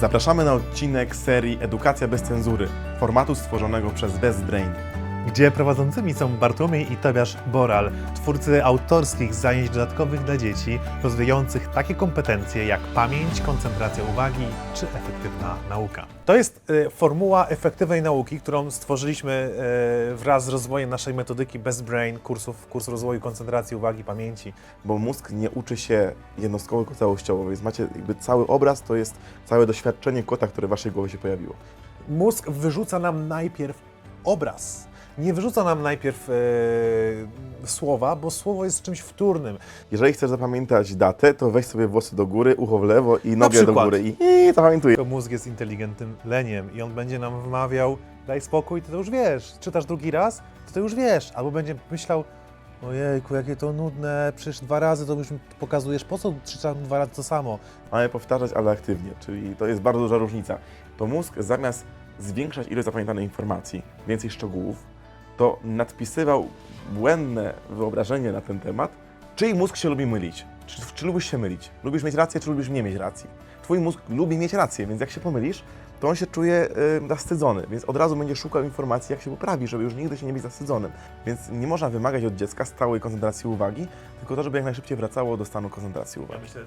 Zapraszamy na odcinek serii Edukacja bez cenzury, formatu stworzonego przez Best Brain. Gdzie prowadzącymi są Bartłomiej i Tobiasz Boral, twórcy autorskich zajęć dodatkowych dla dzieci, rozwijających takie kompetencje jak pamięć, koncentracja uwagi czy efektywna nauka. To jest e, formuła efektywnej nauki, którą stworzyliśmy e, wraz z rozwojem naszej metodyki Best Brain, kursów, kurs rozwoju koncentracji uwagi, pamięci. Bo mózg nie uczy się jednostkowo, tylko całościowo, więc macie jakby cały obraz, to jest całe doświadczenie kota, które w waszej głowie się pojawiło. Mózg wyrzuca nam najpierw obraz. Nie wyrzuca nam najpierw e, słowa, bo słowo jest czymś wtórnym. Jeżeli chcesz zapamiętać datę, to weź sobie włosy do góry, ucho w lewo i nogę do przykład. góry i, i zapamiętuj. Tylko mózg jest inteligentnym leniem i on będzie nam wmawiał, daj spokój, ty to już wiesz. Czytasz drugi raz, to to już wiesz. Albo będzie myślał, ojejku, jakie to nudne, przecież dwa razy to już mi pokazujesz, po co czytam dwa razy to samo? Mamy powtarzać, ale aktywnie, czyli to jest bardzo duża różnica. To mózg zamiast zwiększać ilość zapamiętanej informacji, więcej szczegółów, to nadpisywał błędne wyobrażenie na ten temat, czyj mózg się lubi mylić. Czy, czy lubisz się mylić? Lubisz mieć rację, czy lubisz nie mieć racji? Twój mózg lubi mieć rację, więc jak się pomylisz, to on się czuje y, zawstydzony, więc od razu będzie szukał informacji, jak się poprawi, żeby już nigdy się nie być zawstydzonym. Więc nie można wymagać od dziecka stałej koncentracji uwagi, tylko to, żeby jak najszybciej wracało do stanu koncentracji uwagi. myślę,